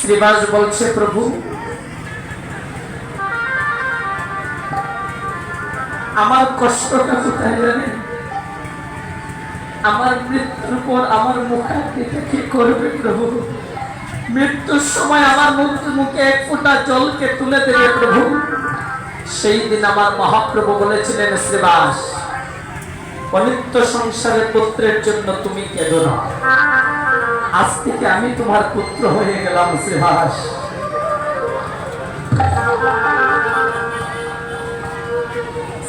শ্রীবাস বলছে, প্রভু, আমার কষ্টটা কোথায় জানেন? আমার মৃত্যুর পর আমার মুখাগ্নিতে কি করবে প্রভু? মৃত্যুর সময় আমার মুখ মুখে এক ফোঁটা জলকে তুলে দেবে প্রভু। সেই দিন আমার মহাপ্রভু বলেছিলেন, শ্রীবাস অনিত্য সংসারের পুত্রের জন্য তুমি কেঁদো না আজ থেকে আমি তোমার পুত্র হয়ে গেলাম শ্রীবাস।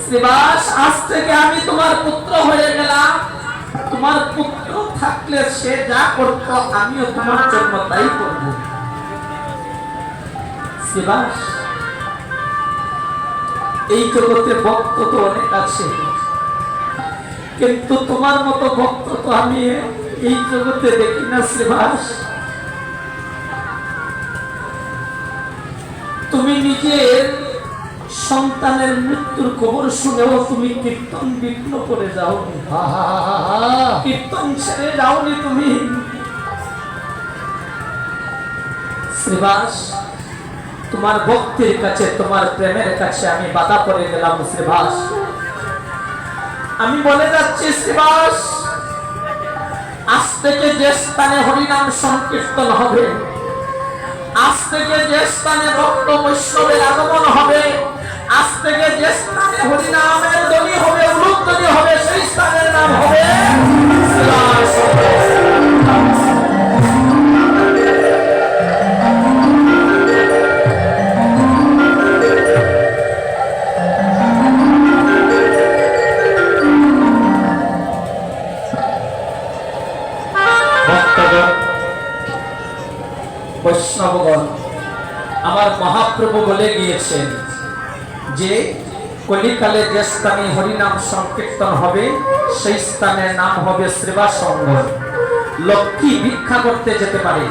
শ্রীবাস, আজ থেকে আমি তোমার পুত্র হয়ে গেলাম। তোমার পুত্র থাকলে সে যা করত, আমিও তোমার জন্য তাই করব। শ্রীবাস, এই জগতে ভক্ত তো অনেক আছে। কিন্তু তোমার মতো ভক্ত তো আমি এই জগতে দেখি না শ্রীবাস। তুমি নিজের সন্তানের মৃত্যুর খবর শুনেও তুমি কীর্তন বিঘ্ন করে যাও কীর্তন ছেড়ে যাওনি তুমি। শ্রীবাস তোমার ভক্তির কাছে তোমার প্রেমের কাছে আমি বাধা পড়ে গেলাম শ্রীবাস। আমি বলে যাচ্ছি শ্রীবাস আজ থেকে যে স্থানে হরিনাম সংকীর্তন হবে, আজ থেকে যে স্থানে ভক্ত বৈষ্ণবের আগমন হবে, আজ থেকে যে স্থানে হরিনামের দলি হবে উলুক দলি হবে, সেই স্থানের নাম হবে কলিকালে যে স্থানে হরিনাম সংকীর্তন হবে, সেই স্থানের নাম হবে শ্রীবাসঙ্গ লক্ষ্মী ভিক্ষা করতে যেতে পারে।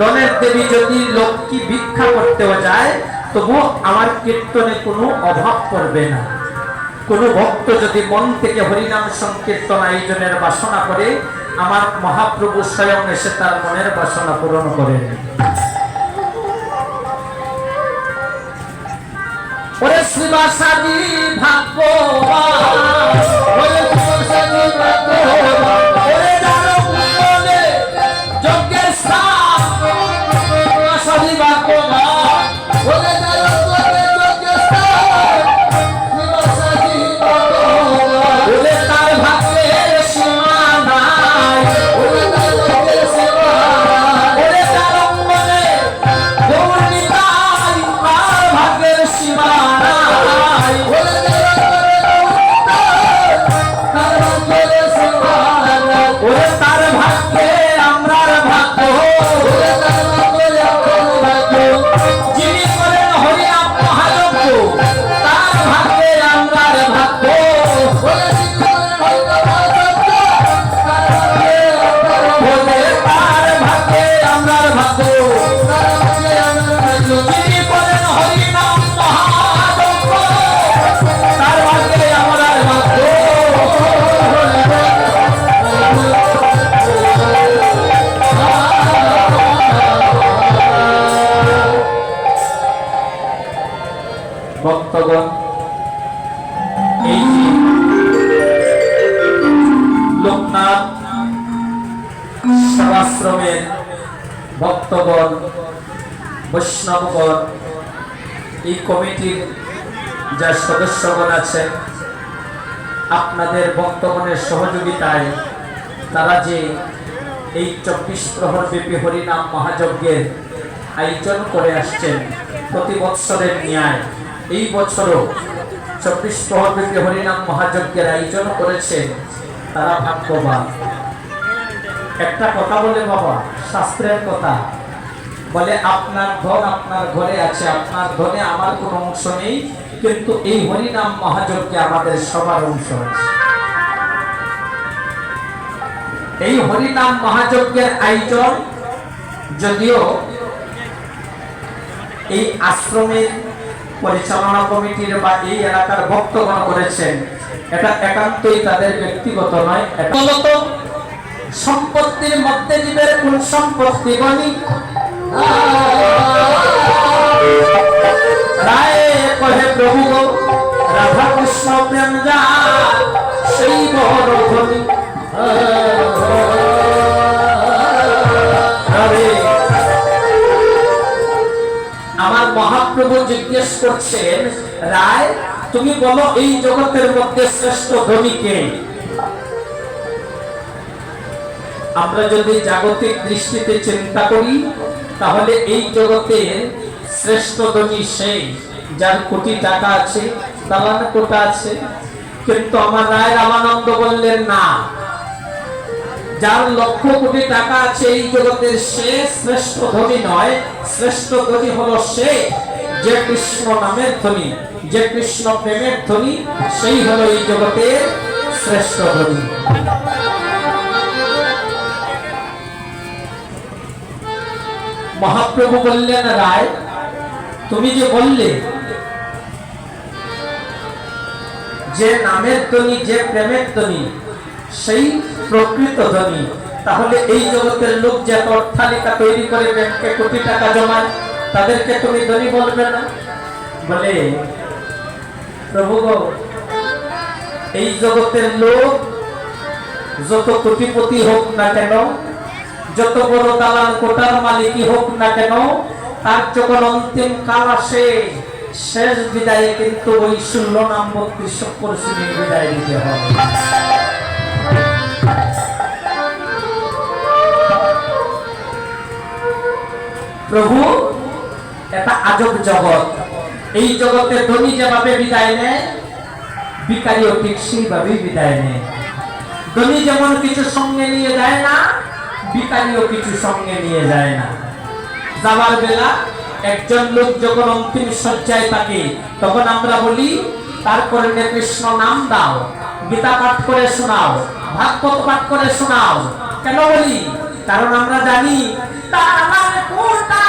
দনের দেবী যদি লক্ষ্মী ভিক্ষা করতেও যায় তবু আমার কীর্তনে কোনো অভাব পড়বে না। কোন ভক্ত যদি মন থেকে হরিনাম সংকীর্তন আয়োজনের বাসনা করে, আমার মহাপ্রভু স্বয়ং এসে তার মনের বাসনা পূরণ করেন। ওরে শ্রীবাসাদি ভক্তগণ এই লোকনাথ সেবাশ্রমের ভক্তগণ বৈষ্ণবগণ, এই কমিটির যা সদস্যগণ আছেন আপনাদের ভক্তগণের সহযোগিতায় তারা যে এই চব্বিশ প্রহর ব্যাপী হরিনাম মহাযজ্ঞের আয়োজন করে আসছেন, প্রতি বৎসরের ন্যায়। এই বছরও চব্বিশ প্রহর হরিনাম মহাযজ্ঞের আয়োজন করেছেন তারা ভাগ্যবান। একটা কথা বলে বাবা, শাস্ত্রের কথা। বলে, আপনার ধন আপনার ঘরে আছে, আপনার ধনে আমার কোনো অংশ নেই, কিন্তু এই হরিনাম মহাযজ্ঞে আমাদের সবার অংশ আছে। এই হরিনাম মহাযজ্ঞের আয়োজন যদিও এই আশ্রমের পরিচালনা কমিটির বা এই এলাকার ভক্তগণ করেছেন। এটা একান্তই তাদের ব্যক্তিগত নয় সম্পত্তির মধ্যে জীবের কোন সম্পত্তি বলি রায় কহে জিজ্ঞেস করছেন, রায়, তুমি বলো এই জগতের মধ্যে শ্রেষ্ঠ ধনী কে? আমরা যদি জাগতিক দৃষ্টিতে চিন্তা করি, তাহলে এই জগতের শ্রেষ্ঠ ধনী সেই যার কোটি টাকা আছে, দালান কোটা আছে। কিন্তু আমার রায় রামানন্দ বললেন, না। যার লক্ষ কোটি টাকা আছে এই জগতের সে শ্রেষ্ঠ ধনী নয়, শ্রেষ্ঠ ধনী হলো সে যে কৃষ্ণ নামের ধ্বনি, যে কৃষ্ণ প্রেমের ধনী সেই হলো এই জগতের শ্রেষ্ঠ ধনী মহাপ্রভু বললেন, রায়, তুমি যে বললে, যে নামের ধ্বনি, যে প্রেমের ধ্বনি, সেই প্রকৃত ধ্বনি, তাহলে এই জগতের লোক যে অট্টালিকা তৈরি করে ব্যাংকে কোটি টাকা জমায় তাদেরকে তুমি ধনী বলবে না? বলে, প্রভু এই জগতের লোক যত কোটিপতি হোক না কেন, যত বড় দালান কোটার মালিকই হোক না কেন, তার যখন অন্তিম কাল আসে, শেষ বিদায়ে কিন্তু ওই শূন্য নাম বত্রিশ পরিশ্রমী বিদায় দিতে হবে। প্রভু এটা আজব জগৎ। এই জগতে ধনী যেভাবে বিদায় নেয়, ভিকারিও ঠিক সেইভাবেই বিদায় নেয়। ধনী যেমন কিছু সঙ্গে নিয়ে যায় না, ভিকারিও কিছু সঙ্গে নিয়ে যায় না। যাবার বেলা একজন লোক যখন অন্তিম শয্যায় থাকে, তখন আমরা বলি তারপরে কৃষ্ণ নাম দাও, গীতা পাঠ করে শোনাও, ভাগবত পাঠ করে শোনাও। কেন বলি? কারণ আমরা জানি, তার কোটা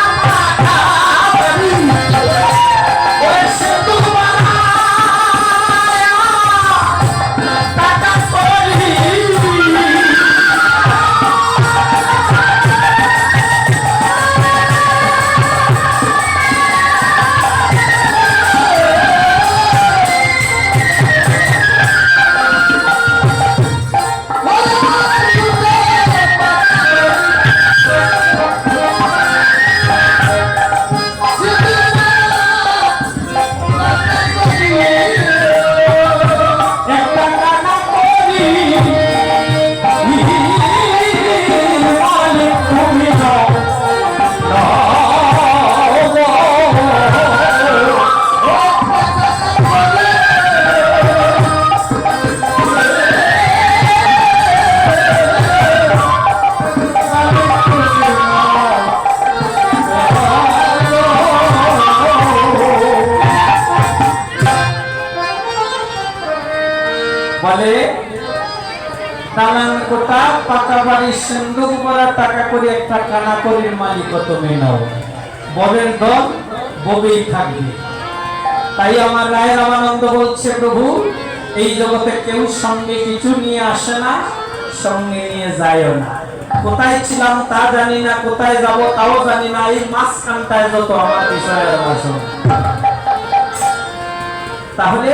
টাকা করে, একটা কানা করির মালিক তুমি নাও। ববের দল ববেই থাকবে। তাই আমার রায় রামানন্দ বলছে, প্রভু, এই জগতে কেউ সঙ্গে কিছু নিয়ে আসে না, সঙ্গে নিয়ে যায়ও না। কোথায় ছিলাম তা জানি না, কোথায় যাব তাও জানি না, এই মাঝখানটায় যত আমার বিষয়ের বাসন তাহলে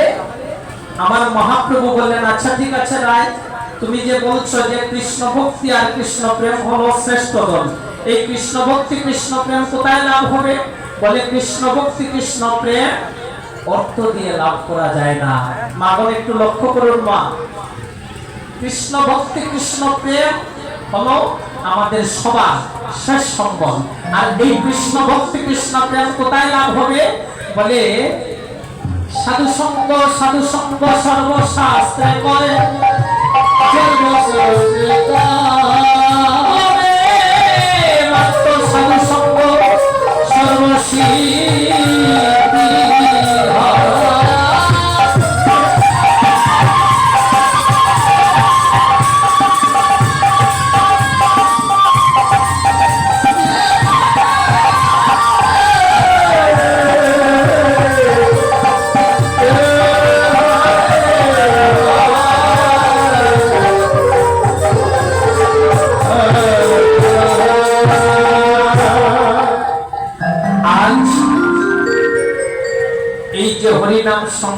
আমার মহাপ্রভু বললেন আচ্ছা ঠিক আছে, রায়। তুমি যে বলছো যে কৃষ্ণ ভক্তি আর কৃষ্ণ প্রেম হলো শ্রেষ্ঠ দল এই কৃষ্ণ ভক্তি কৃষ্ণ প্রেম কোথায় লাভ হবে? বলে কৃষ্ণ ভক্তি কৃষ্ণ প্রেম অর্থ দিয়ে লাভ করা যায় না। মা বলে একটু লক্ষ্য করুন মা। কৃষ্ণ ভক্তি কৃষ্ণ প্রেম হলো আমাদের সবার শেষ সম্বল। আর এই কৃষ্ণ ভক্তি কৃষ্ণ প্রেম কোথায় লাভ হবে? বলে সাধু সঙ্গ সাধু সঙ্গ সর্বশাস্ত্রে করে মাত্র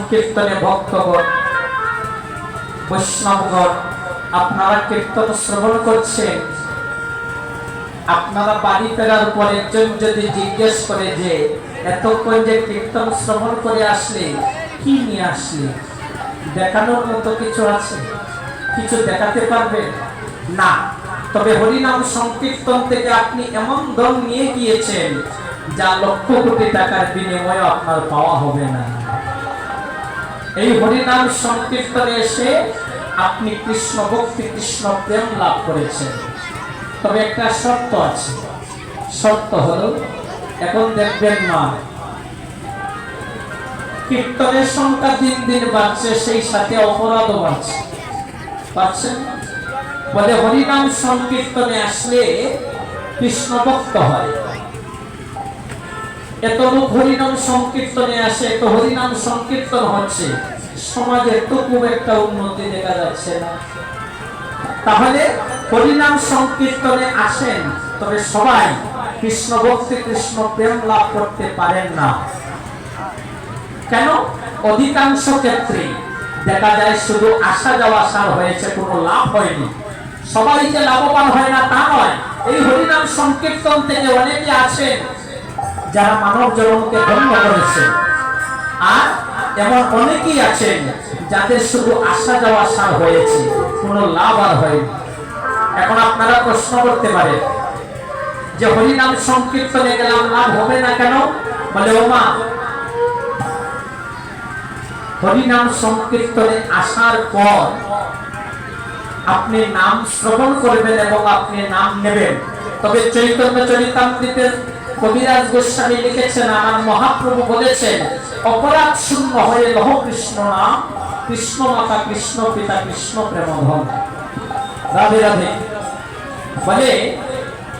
সংকীর্তনে ভক্তগণ, বৈষ্ণবগণ, আপনারা কীর্তন শ্রবণ করছেন। আপনারা বাড়ি ফেরার পর একজন যদি জিজ্ঞেস করে যে, এতক্ষণ যে কীর্তন শ্রবণ করে আসলে, কি নিয়ে আসলে? দেখানোর মতো কিছু আছে? কিছু দেখাতে পারবে না। তবে হরিনাম সংকীর্তন থেকে আপনি এমন দল নিয়ে গিয়েছেন, যা লক্ষ কোটি টাকার বিনিময়ে আপনার পাওয়া হবে না। এই হরিনাম সংকীর্তনে এসে আপনি কৃষ্ণ ভক্তি, কৃষ্ণ প্রেম লাভ করেছেন। তবে একটা শর্ত আছে। শর্ত হলো, এখন দেখবেন না কীর্তনের সংখ্যা দিন দিন বাড়ছে, সেই সাথে অপরাধও বাড়ছে। পাচ্ছেন বলে হরিনাম সংকীর্তনে আসলে কৃষ্ণ ভক্ত হয়। এত হরিনাম সংকীর্তনে আসে, এত হরিনাম সংকীর্তন হচ্ছে। সমাজে একটা উন্নতি দেখা যাচ্ছে না। তাহলে হরিনাম সংকীর্তনে আসেন, তবে সবাই কৃষ্ণ ভক্তি, কৃষ্ণ প্রেম লাভ করতে পারেন না। কেন? অধিকাংশ ক্ষেত্রে দেখা যায় শুধু আসা যাওয়া সার হয়েছে, কোনো লাভ হয়নি। সবাই যে লাভবান হয় না তা নয়, এই হরিনাম সংকীর্তন থেকে অনেকে আছেন যারা মানব জন্মকে ধন্য করেছে। আর এমন অনেকেই আছেন যাদের শুধু আসা যাওয়া সার হয়েছে, কোনো লাভ আর হয়নি। এখন আপনারা প্রশ্ন করতে পারেন যে হরিনাম সংকীর্তনে গেলাম, লাভ হবে না কেন? বলে, ও মা হরিনাম সংকীর্তনে আসার পর আপনি নাম শ্রবণ করবেন এবং আপনি নাম নেবেন। তবে চৈতন্য চরিতামৃতের কবিরাজ গোস্বামী লিখেছেন, আমার মহাপ্রভু বলেছেন, অপরাধ শূন্য হয়ে লহ কৃষ্ণ নাম, কৃষ্ণ মাতা কৃষ্ণ, পিতা কৃষ্ণ প্রেমধন রাধে রাধে। বলে,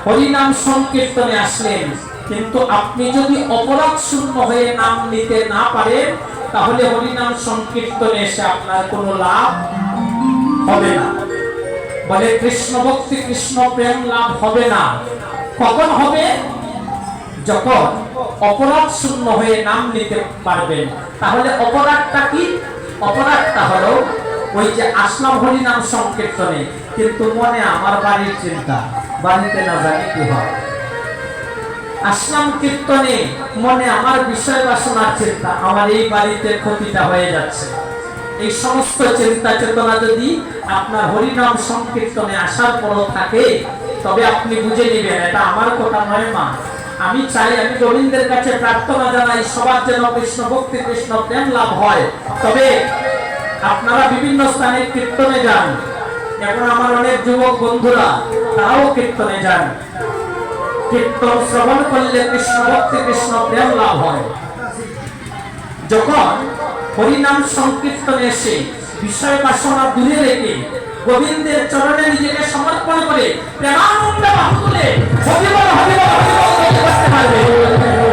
হরিনাম সংকীর্তনে আসলেন, কিন্তু আপনি যদি অপরাধ শূন্য হয়ে নাম নিতে না পারেন, তাহলে হরিনাম সংকীর্তনে এসে আপনার কোনো লাভ হবে না। বলে কৃষ্ণ ভক্তি কৃষ্ণ প্রেম লাভ হবে না। কখন হবে? যখন অপরাধ শূন্য হয়ে নাম নিতে পারবেন, তাহলে অপরাধটা কি? অপরাধটা হলো ওই যে আসলাম হরিনাম সংকীর্তনে, কিন্তু মনে আমার বাড়ির চিন্তা, বাড়িতে না জানি কি হয়। আসলাম কীর্তনে মনে আমার বিষয় বাসনার চিন্তা, আমার এই বাড়িতে ক্ষতিটা হয়ে যাচ্ছে। এই সমস্ত চিন্তা চেতনা যদি আপনার হরিনাম সংকীর্তনে আসার পর থাকে, তবে আপনি বুঝে নেবেন, এটা আমার কথা নয় মা। আমি চাই, আমি গোবিন্দের কাছে প্রার্থনা জানাই, সবার যেন কৃষ্ণ ভক্তি, কৃষ্ণ প্রেম লাভ হয়। তবে আপনারা বিভিন্ন স্থানে কীর্তনে যান। এখন আমার অনেক যুবক বন্ধুরা, তারাও কীর্তনে যান। কীর্তন শ্রবণ করলে কৃষ্ণ ভক্তি, কৃষ্ণ প্রেম লাভ হয়। যখন হরিনাম সংকীর্তনে এসে বিষয় বাসনা দূরে রেখে গোবিন্দের চরণে নিজেকে সমর্পণ করে প্রেমানন্দে বাহু তুলে হরি বল Nossa, Deus.